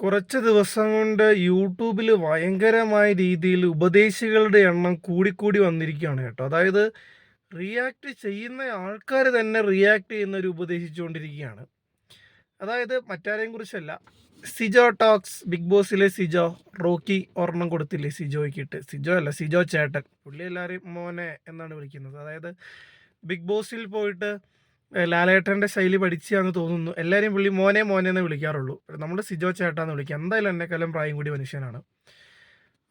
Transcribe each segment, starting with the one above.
കുറച്ച് ദിവസം കൊണ്ട് യൂട്യൂബിൽ ഭയങ്കരമായ രീതിയിൽ ഉപദേശികളുടെ എണ്ണം കൂടിക്കൂടി വന്നിരിക്കുകയാണ് കേട്ടോ. അതായത് റിയാക്ട് ചെയ്യുന്ന ആൾക്കാർ തന്നെ റിയാക്ട് ചെയ്യുന്നവർ ഉപദേശിച്ചുകൊണ്ടിരിക്കുകയാണ്. അതായത് മറ്റാരെയും കുറിച്ചല്ല. സിജോ ടോക്സ് ബിഗ് ബോസിലെ സിജോ റോക്കി ഒരെണ്ണം കൊടുത്തില്ലേ സിജോയ്ക്കിട്ട്. സിജോ അല്ല സിജോ ചേട്ടൻ. പുള്ളി എല്ലാവരെയും മോനെ എന്നാണ് വിളിക്കുന്നത്. അതായത് ബിഗ് ബോസിൽ പോയിട്ട് ലാലേട്ടന്റെ ശൈലി പഠിച്ചാന്ന് തോന്നുന്നു. എല്ലാവരെയും പുള്ളി മോനെ മോനെ എന്ന് വിളിക്കാറുള്ളൂ. നമ്മൾ സിജോ ചേട്ടാന്ന് വിളിക്കുക. എന്തായാലും എന്നെക്കാലം പ്രായം കൂടി മനുഷ്യനാണ്.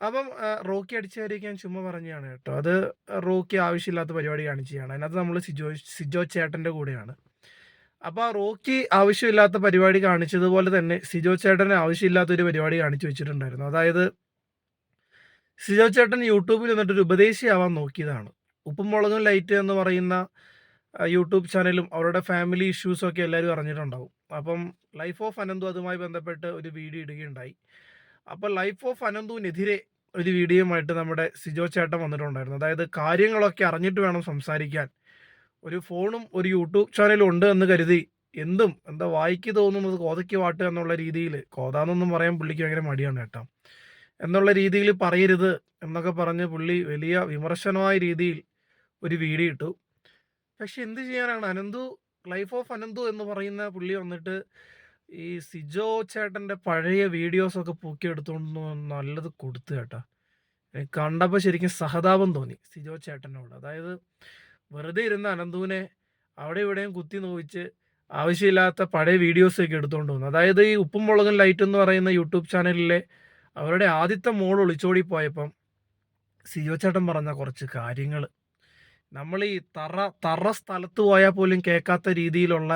അപ്പം റോക്കി അടിച്ചായിരിക്കാൻ ചുമ്മാ പറഞ്ഞതാണ് കേട്ടോ. അത് റോക്കി ആവശ്യമില്ലാത്ത പരിപാടി കാണിച്ചതാണ്. അതിനകത്ത് നമ്മൾ സിജോ സിജോ ചേട്ടന്റെ കൂടെയാണ്. അപ്പോൾ ആ റോക്കി ആവശ്യമില്ലാത്ത പരിപാടി കാണിച്ചതുപോലെ തന്നെ സിജോ ചേട്ടന് ആവശ്യമില്ലാത്തൊരു പരിപാടി കാണിച്ചു വെച്ചിട്ടുണ്ടായിരുന്നു. അതായത് സിജോ ചേട്ടൻ യൂട്യൂബിൽ നിന്നിട്ടൊരു ഉപദേശിയാവാൻ നോക്കിയതാണ്. ഉപ്പും മുളകും ലൈറ്റ് എന്ന് പറയുന്ന യൂട്യൂബ് ചാനലും അവരുടെ ഫാമിലി ഇഷ്യൂസും ഒക്കെ എല്ലാവരും അറിഞ്ഞിട്ടുണ്ടാവും. അപ്പം ലൈഫ് ഓഫ് അനന്തു അതുമായി ബന്ധപ്പെട്ട് ഒരു വീഡിയോ ഇടുകയുണ്ടായി. അപ്പോൾ ലൈഫ് ഓഫ് അനന്തുവിനെതിരെ ഒരു വീഡിയോയുമായിട്ട് നമ്മുടെ സിജോ ചേട്ടൻ വന്നിട്ടുണ്ടായിരുന്നു. അതായത് കാര്യങ്ങളൊക്കെ അറിഞ്ഞിട്ട് വേണം സംസാരിക്കാൻ. ഒരു ഫോണും ഒരു യൂട്യൂബ് ചാനലും ഉണ്ട് എന്ന് കരുതി എന്തും എന്താ വായിക്ക് തോന്നുന്നത് കോതയ്ക്ക് വാട്ട് എന്നുള്ള രീതിയിൽ കോതാന്നൊന്നും പറയാൻ പുള്ളിക്ക് ഭയങ്കര മടിയാണ് കേട്ടോ. എന്നുള്ള രീതിയിൽ പറയരുത് എന്നൊക്കെ പറഞ്ഞ് പുള്ളി വലിയ വിമർശനമായ രീതിയിൽ ഒരു വീഡിയോ ഇട്ടു. പക്ഷെ എന്ത് ചെയ്യാനാണ് അനന്തു ലൈഫ് ഓഫ് അനന്തു എന്ന് പറയുന്ന പുള്ളി വന്നിട്ട് ഈ സിജോ ചേട്ടന്റെ പഴയ വീഡിയോസൊക്കെ പൊക്കിയെടുത്തോണ്ട് വന്ന് നല്ലത് കൊടുത്തു കേട്ടാ എനിക്ക് കണ്ടപ്പോൾ ശരിക്കും സഹതാപം തോന്നി സിജോ ചേട്ടനോട്. അതായത് വെറുതെ ഇരുന്ന അനന്തുവിനെ അവിടെ ഇവിടെയും കുത്തി നോവിച്ച് ആവശ്യമില്ലാത്ത പഴയ വീഡിയോസൊക്കെ എടുത്തുകൊണ്ട് വന്നു. അതായത് ഈ ഉപ്പും മുളകും ലൈറ്റ് എന്ന് പറയുന്ന യൂട്യൂബ് ചാനലിലെ അവരുടെ ആദ്യത്തെ മോൾ ഒളിച്ചോടി പോയപ്പം സിജോ ചേട്ടൻ പറഞ്ഞ കുറച്ച് കാര്യങ്ങൾ നമ്മൾ ഈ തറ തറ സ്ഥലത്ത് പോയാൽ പോലും കേൾക്കാത്ത രീതിയിലുള്ള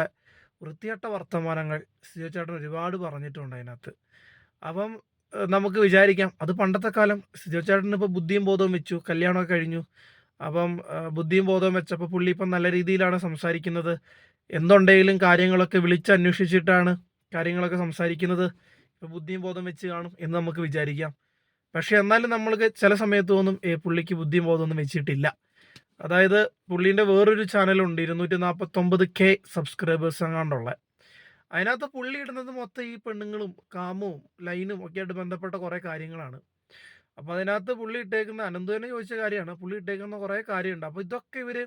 വൃത്തികെട്ട വർത്തമാനങ്ങൾ സിജോ ചേട്ടൻ ഒരുപാട് പറഞ്ഞിട്ടുണ്ട് അതിനകത്ത്. അപ്പം നമുക്ക് വിചാരിക്കാം അത് പണ്ടത്തെ കാലം സിജോ ചേട്ടന് ഇപ്പോൾ ബുദ്ധിയും ബോധവും വെച്ചു. കല്യാണമൊക്കെ കഴിഞ്ഞു. അപ്പം ബുദ്ധിയും ബോധവും വെച്ചപ്പോൾ പുള്ളി ഇപ്പം നല്ല രീതിയിലാണ് സംസാരിക്കുന്നത്. എന്തുണ്ടെങ്കിലും കാര്യങ്ങളൊക്കെ വിളിച്ചന്വേഷിച്ചിട്ടാണ് കാര്യങ്ങളൊക്കെ സംസാരിക്കുന്നത്. ഇപ്പോൾ ബുദ്ധിയും ബോധം വെച്ച് കാണും എന്ന് നമുക്ക് വിചാരിക്കാം. പക്ഷേ എന്നാലും നമ്മൾക്ക് ചില സമയത്ത് തോന്നും ഏ പുള്ളിക്ക് ബുദ്ധിയും ബോധമൊന്നും വെച്ചിട്ടില്ല. അതായത് പുള്ളീന്റെ വേറൊരു ചാനലുണ്ട് 249 കെ സബ്സ്ക്രൈബേഴ്സ് എങ്ങാണ്ടുള്ള. അതിനകത്ത് പുള്ളി ഇടുന്നത് മൊത്തം ഈ പെണ്ണുങ്ങളും കാമവും ലൈനും ഒക്കെ ആയിട്ട് ബന്ധപ്പെട്ട കുറേ കാര്യങ്ങളാണ്. അപ്പോൾ അതിനകത്ത് പുള്ളി ഇട്ടേക്കുന്ന അനന്തുവിനെ ചോദിച്ച കാര്യമാണ്. പുള്ളി ഇട്ടേക്കുന്ന കുറേ കാര്യമുണ്ട്. അപ്പോൾ ഇതൊക്കെ ഇവർ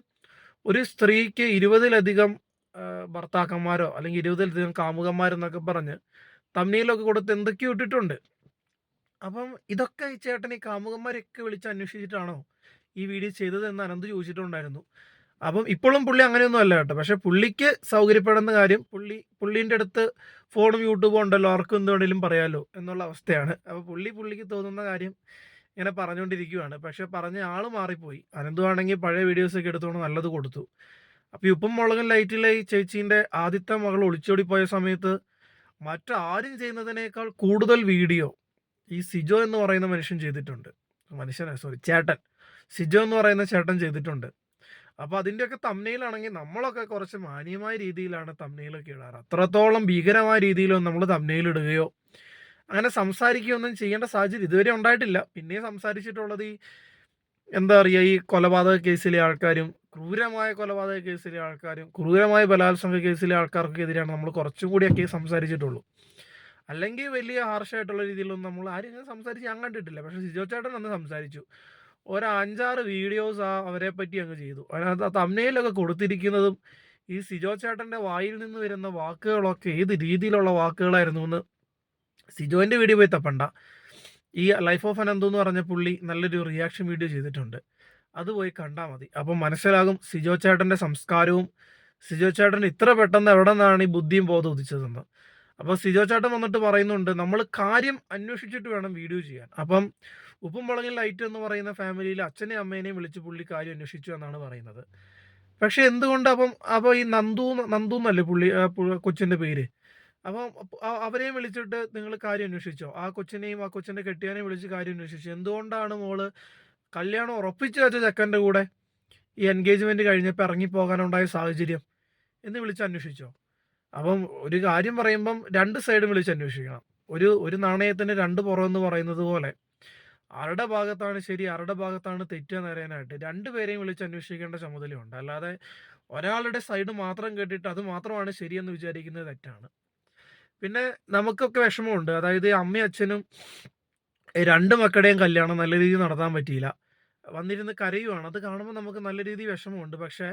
ഒരു സ്ത്രീക്ക് 20ലധികം ഏഹ്, ഭർത്താക്കന്മാരോ അല്ലെങ്കിൽ ഇരുപതിലധികം കാമുകന്മാരോ എന്നൊക്കെ പറഞ്ഞ് തമ്മിയിലൊക്കെ കൊടുത്ത് എന്തൊക്കെയോ ഇട്ടിട്ടുണ്ട്. അപ്പം ഇതൊക്കെ ഈ ചേട്ടൻ ഈ കാമുകന്മാരെയൊക്കെ വിളിച്ച് അന്വേഷിച്ചിട്ടാണോ ഈ വീഡിയോ ചെയ്തത് എന്ന് അനന്ത് ചോദിച്ചിട്ടുണ്ടായിരുന്നു. അപ്പം ഇപ്പോഴും പുള്ളി അങ്ങനെയൊന്നും അല്ല കേട്ടോ. പക്ഷേ പുള്ളിക്ക് സൗകര്യപ്പെടുന്ന കാര്യം പുള്ളി പുള്ളീന്റെ അടുത്ത് ഫോണും യൂട്യൂബും ഉണ്ടല്ലോ ആർക്കും എന്ത് വേണേലും പറയാലോ എന്നുള്ള അവസ്ഥയാണ്. അപ്പോൾ പുള്ളി പുള്ളിക്ക് തോന്നുന്ന കാര്യം ഇങ്ങനെ പറഞ്ഞുകൊണ്ടിരിക്കുകയാണ്. പക്ഷേ പറഞ്ഞ ആൾ മാറിപ്പോയി. അനന്തുവാണെങ്കിൽ പഴയ വീഡിയോസൊക്കെ എടുത്തുകൊണ്ട് നല്ലത് കൊടുത്തു. അപ്പോൾ ഇപ്പം മുളകൻ ലൈറ്റിലെ ഈ ചേച്ചീന്റെ ആദ്യത്തെ മകൾ ഒളിച്ചോടി പോയ സമയത്ത് മറ്റാരും ചെയ്യുന്നതിനേക്കാൾ കൂടുതൽ വീഡിയോ ഈ സിജോ എന്ന് പറയുന്ന മനുഷ്യൻ ചെയ്തിട്ടുണ്ട്. മനുഷ്യനെ സോറി ചേട്ടൻ. സിജോ എന്ന് പറയുന്ന ചേട്ടൻ ചെയ്തിട്ടുണ്ട്. അപ്പോൾ അതിന്റെയൊക്കെ തമ്നയിലാണെങ്കിൽ നമ്മളൊക്കെ കുറച്ച് മാന്യമായ രീതിയിലാണ് തമ്നയിലൊക്കെ ഇടാറ്. അത്രത്തോളം ഭീകരമായ രീതിയിലൊന്നും നമ്മൾ തംബ്നെയിൽ ഇടുകയോ അങ്ങനെ സംസാരിക്കുകയൊന്നും ചെയ്യേണ്ട സാഹചര്യം ഇതുവരെ ഉണ്ടായിട്ടില്ല. പിന്നെ സംസാരിച്ചിട്ടുള്ളത് ഈ എന്താ പറയുക ഈ കൊലപാതക കേസിലെ ആൾക്കാരും ക്രൂരമായ കൊലപാതക കേസിലെ ആൾക്കാരും ക്രൂരമായ ബലാത്സംഗ കേസിലെ ആൾക്കാർക്കൊക്കെ എതിരെയാണ് നമ്മൾ കുറച്ചും കൂടിയൊക്കെ സംസാരിച്ചിട്ടുള്ളൂ. അല്ലെങ്കിൽ വലിയ ഹാർഷായിട്ടുള്ള രീതിയിലൊന്നും നമ്മൾ ആരും സംസാരിച്ച് ഞാൻ കണ്ടിട്ടില്ല. പക്ഷേ സിജോ ചേട്ടൻ അന്ന് സംസാരിച്ചു. ഒരു 5, 6 വീഡിയോസ് ആ അവരെ പറ്റി അങ്ങ് ചെയ്തു. അതിനകത്ത് ആ തംബ്നെയിലൊക്കെ കൊടുത്തിരിക്കുന്നതും ഈ സിജോ ചേട്ടന്റെ വായിൽ നിന്ന് വരുന്ന വാക്കുകളൊക്കെ ഏത് രീതിയിലുള്ള വാക്കുകളായിരുന്നു എന്ന് സിജോന്റെ വീഡിയോ പോയി തപ്പണ്ട. ഈ ലൈഫ് ഓഫ് അനന്തു എന്ന് പറഞ്ഞ പുള്ളി നല്ലൊരു റിയാക്ഷൻ വീഡിയോ ചെയ്തിട്ടുണ്ട്. അത് പോയി കണ്ടാൽ മതി. അപ്പം മനസ്സിലാകും സിജോ ചേട്ടന്റെ സംസ്കാരവും സിജോ ചേട്ടൻ ഇത്ര പെട്ടെന്ന് എവിടെ നിന്നാണ് ഈ ബുദ്ധിയും ബോധം ഉദിച്ചതെന്ന്. അപ്പോൾ സിജോ ചേട്ടൻ വന്നിട്ട് പറയുന്നുണ്ട് നമ്മൾ കാര്യം അന്വേഷിച്ചിട്ട് വേണം വീഡിയോ ചെയ്യാൻ. അപ്പം ഉപ്പും മുളകിൽ ലൈറ്റ് എന്ന് പറയുന്ന ഫാമിലിയിൽ അച്ഛനെയും അമ്മേനെയും വിളിച്ച് പുള്ളി കാര്യം അന്വേഷിച്ചു എന്നാണ് പറയുന്നത്. പക്ഷേ എന്തുകൊണ്ട് അപ്പം അപ്പോൾ ഈ നന്ദു നന്ദു എന്നല്ലേ പുള്ളി കൊച്ചിന്റെ പേര്. അപ്പം അവരെയും വിളിച്ചിട്ട് നിങ്ങൾ കാര്യം അന്വേഷിച്ചോ? ആ കൊച്ചിനെയും ആ കൊച്ചിന്റെ കെട്ടിയവനെയും വിളിച്ച് കാര്യം അന്വേഷിച്ചു. എന്തുകൊണ്ടാണ് മോൾ കല്യാണം ഉറപ്പിച്ചു വെച്ച ചെക്കന്റെ കൂടെ ഈ എൻഗേജ്മെന്റ് കഴിഞ്ഞപ്പോൾ ഇറങ്ങിപ്പോകാനുണ്ടായ സാഹചര്യം എന്ന് വിളിച്ച് അന്വേഷിച്ചോ? അപ്പം ഒരു കാര്യം പറയുമ്പം രണ്ട് സൈഡും വിളിച്ച് അന്വേഷിക്കണം. ഒരു ഒരു നാണയത്തിന് രണ്ട് പുറമെന്ന് പറയുന്നത് പോലെ ആരുടെ ഭാഗത്താണ് ശരി ആരുടെ ഭാഗത്താണ് തെറ്റ് രണ്ട് രണ്ടുപേരെയും വിളിച്ച് അന്വേഷിക്കേണ്ട ചുമതലയുണ്ട്. അല്ലാതെ ഒരാളുടെ സൈഡ് മാത്രം കേട്ടിട്ട് അത് മാത്രമാണ് ശരിയെന്ന് വിചാരിക്കുന്നത് തെറ്റാണ്. പിന്നെ നമുക്കൊക്കെ വിഷമമുണ്ട്. അതായത് അമ്മയും അച്ഛനും രണ്ട് മക്കളുടെയും കല്യാണം നല്ല രീതിയിൽ നടത്താൻ പറ്റിയില്ല. വന്നിരുന്ന് കരയുവാണ്. അത് കാണുമ്പോൾ നമുക്ക് നല്ല രീതിയിൽ വിഷമമുണ്ട്. പക്ഷേ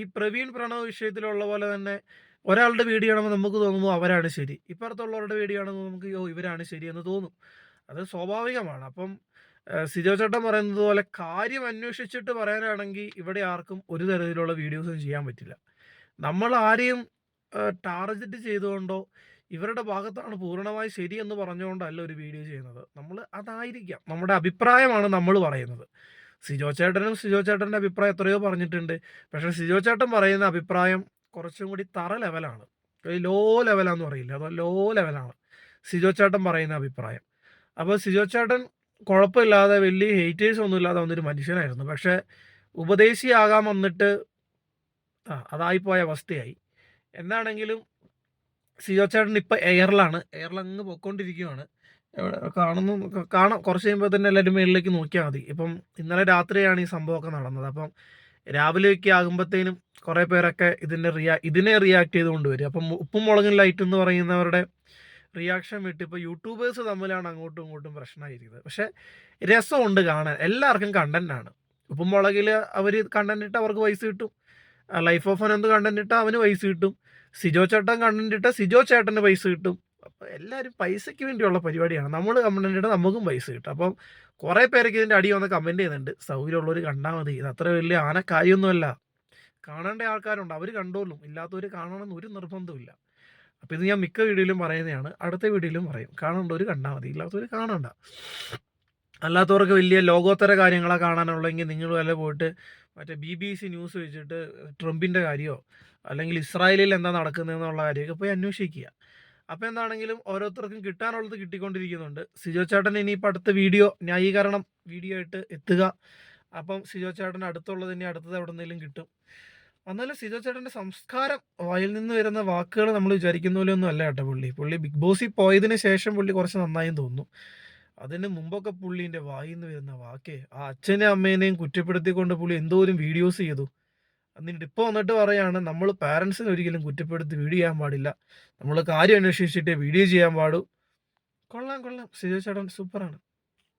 ഈ പ്രവീൺ പ്രണവ് വിഷയത്തിലുള്ള പോലെ തന്നെ ഒരാളുടെ വീഡിയോ കാണുമ്പോൾ നമുക്ക് തോന്നുന്നു അവരാണ് ശരി. ഇപ്പുറത്തുള്ളവരുടെ വീഡിയോ കാണുമ്പോൾ നമുക്ക് യോ ഇവരാണ് ശരി എന്ന് തോന്നും. അത് സ്വാഭാവികമാണ്. അപ്പം സിജോ ചേട്ടൻ പറയുന്നത് പോലെ കാര്യം അന്വേഷിച്ചിട്ട് പറയാനാണെങ്കിൽ ഇവിടെ ആർക്കും ഒരു തരത്തിലുള്ള വീഡിയോസും ചെയ്യാൻ പറ്റില്ല. നമ്മൾ ആരെയും ടാർഗറ്റ് ചെയ്തുകൊണ്ടോ ഇവരുടെ ഭാഗത്താണ് പൂർണമായി ശരിയെന്ന് പറഞ്ഞുകൊണ്ടല്ല ഒരു വീഡിയോ ചെയ്യുന്നത്. നമ്മൾ അതായിരിക്കാം. നമ്മുടെ അഭിപ്രായമാണ് നമ്മൾ പറയുന്നത്. സിജോ ചേട്ടനും സിജോ ചേട്ടന്റെ അഭിപ്രായം എത്രയോ പറഞ്ഞിട്ടുണ്ട്. പക്ഷേ സിജോ ചേട്ടൻ പറയുന്ന അഭിപ്രായം കുറച്ചും കൂടി തറ ലെവലാണ്. ലോ ലെവലാന്ന് പറയില്ല അത് ലോ ലെവലാണ്. സിജോ ചേട്ടൻ പറയുന്ന അഭിപ്രായം. അപ്പോൾ സിജോ ചേട്ടൻ കുഴപ്പമില്ലാതെ വലിയ ഹേറ്റേഴ്സ് ഒന്നും ഇല്ലാതെ വന്നൊരു മനുഷ്യനായിരുന്നു. പക്ഷേ ഉപദേശിയാകാൻ വന്നിട്ട് ആ അതായിപ്പോയ അവസ്ഥയായി. എന്താണെങ്കിലും സിജോ ചേട്ടൻ ഇപ്പം എയറിലാണ്. എയറിലങ്ങ് അങ്ങ് എവിടെ കാണുന്നു കാണാം കുറച്ച് കഴിയുമ്പോൾ തന്നെ എല്ലാവരും മേളിലേക്ക് നോക്കിയാൽ മതി. ഇപ്പം ഇന്നലെ രാത്രിയാണ് ഈ സംഭവമൊക്കെ നടന്നത്. അപ്പം രാവിലെയൊക്കെ ആകുമ്പോഴത്തേനും കുറേ പേരൊക്കെ ഇതിന്റെ റിയാ ഇതിനെ റിയാക്ട് ചെയ്ത് കൊണ്ടുവരും അപ്പം ഉപ്പും മുളകും ലൈറ്റ് എന്ന് പറയുന്നവരുടെ റിയാക്ഷൻ വിട്ട് ഇപ്പോൾ യൂട്യൂബേഴ്സ് തമ്മിലാണ് അങ്ങോട്ടും ഇങ്ങോട്ടും പ്രശ്നമായിരിക്കുന്നത്. പക്ഷേ രസമുണ്ട് കാണാൻ. എല്ലാവർക്കും കണ്ടന്റാണ് ഉപ്പും മുളകിൽ അവർ കണ്ടന്റ് ഇട്ട് അവർക്ക് പൈസ കിട്ടും. ലൈഫ് ഓഫ് അനന്ത് കണ്ടന്റ് ഇട്ടാൽ അവന് പൈസ കിട്ടും. സിജോ ചേട്ടൻ കണ്ടന്റ് ഇട്ടാൽ സിജോ ചേട്ടന് പൈസ കിട്ടും. അപ്പോൾ എല്ലാവരും പൈസയ്ക്ക് വേണ്ടിയുള്ള പരിപാടിയാണ്. നമ്മൾ കണ്ടന്റ് ഇട്ടാൽ നമുക്കും പൈസ കിട്ടും. അപ്പം കുറേ പേരൊക്കെ ഇതിന്റെ അടി വന്ന് കമന്റ് ചെയ്യുന്നുണ്ട്. സൗകര്യമുള്ളവർ കണ്ടാൽ മതി. ഇത് അത്ര വലിയ ആനക്കായൊന്നുമല്ല. കാണേണ്ട ആൾക്കാരുണ്ട്. അവർ കണ്ടോളും. ഇല്ലാത്തവർ കാണണമെന്ന് ഒരു നിർബന്ധമില്ല അപ്പോൾ ഇത് ഞാൻ മിക്ക വീഡിയോയിലും പറയുന്നതാണ്. അടുത്ത വീഡിയോയിലും പറയും. കാണേണ്ടവർ കണ്ടാൽ മതി. ഇല്ലാത്തവർ കാണണ്ട. അല്ലാത്തവർക്ക് വലിയ ലോകോത്തര കാര്യങ്ങളാ കാണാനുള്ളെങ്കിൽ നിങ്ങൾ വല്ല പോയിട്ട് മറ്റേ ബി ബി സി ന്യൂസ് വെച്ചിട്ട് ട്രംപിന്റെ കാര്യമോ അല്ലെങ്കിൽ ഇസ്രായേലിൽ എന്താ നടക്കുന്നതെന്നുള്ള കാര്യമൊക്കെ പോയി അന്വേഷിക്കുക. അപ്പോൾ എന്താണെങ്കിലും ഓരോരുത്തർക്കും കിട്ടാനുള്ളത് കിട്ടിക്കൊണ്ടിരിക്കുന്നുണ്ട്. സിജോ ചേട്ടൻ ഇനിയിപ്പോൾ അടുത്ത വീഡിയോ ന്യായീകരണം വീഡിയോ ആയിട്ട് എത്തുക. അപ്പം സിജോ ചേട്ടൻ അടുത്തുള്ളത് ഇനി അടുത്തത് എവിടുന്നേലും കിട്ടും. എന്നാലും സിജോ ചേട്ടന്റെ സംസ്കാരം വായിൽ നിന്ന് വരുന്ന വാക്കുകൾ നമ്മൾ വിചാരിക്കുന്ന പോലെ ഒന്നും അല്ല കേട്ടോ പുള്ളി. പുള്ളി ബിഗ് ബോസിൽ പോയതിന് ശേഷം പുള്ളി കുറച്ച് നന്നായും തോന്നുന്നു. അതിന് മുമ്പൊക്കെ പുള്ളീന്റെ വായിൽ നിന്ന് വരുന്ന വാക്കേ ആ അച്ഛനെയും അമ്മേനെയും കുറ്റപ്പെടുത്തിക്കൊണ്ട് പുള്ളി എന്തോരം വീഡിയോസ് ചെയ്തു. എന്നിട്ട് ഇപ്പോൾ വന്നിട്ട് പറയാണ് നമ്മൾ പാരൻസിനെ ഒരിക്കലും കുറ്റപ്പെടുത്തി വീഡിയോ ചെയ്യാൻ പാടില്ല. നമ്മൾ കാര്യം അന്വേഷിച്ചിട്ട് വീഡിയോ ചെയ്യാൻ പാടൂ. കൊള്ളാം കൊള്ളാം. സിജോ ചേട്ടൻ സൂപ്പറാണ്.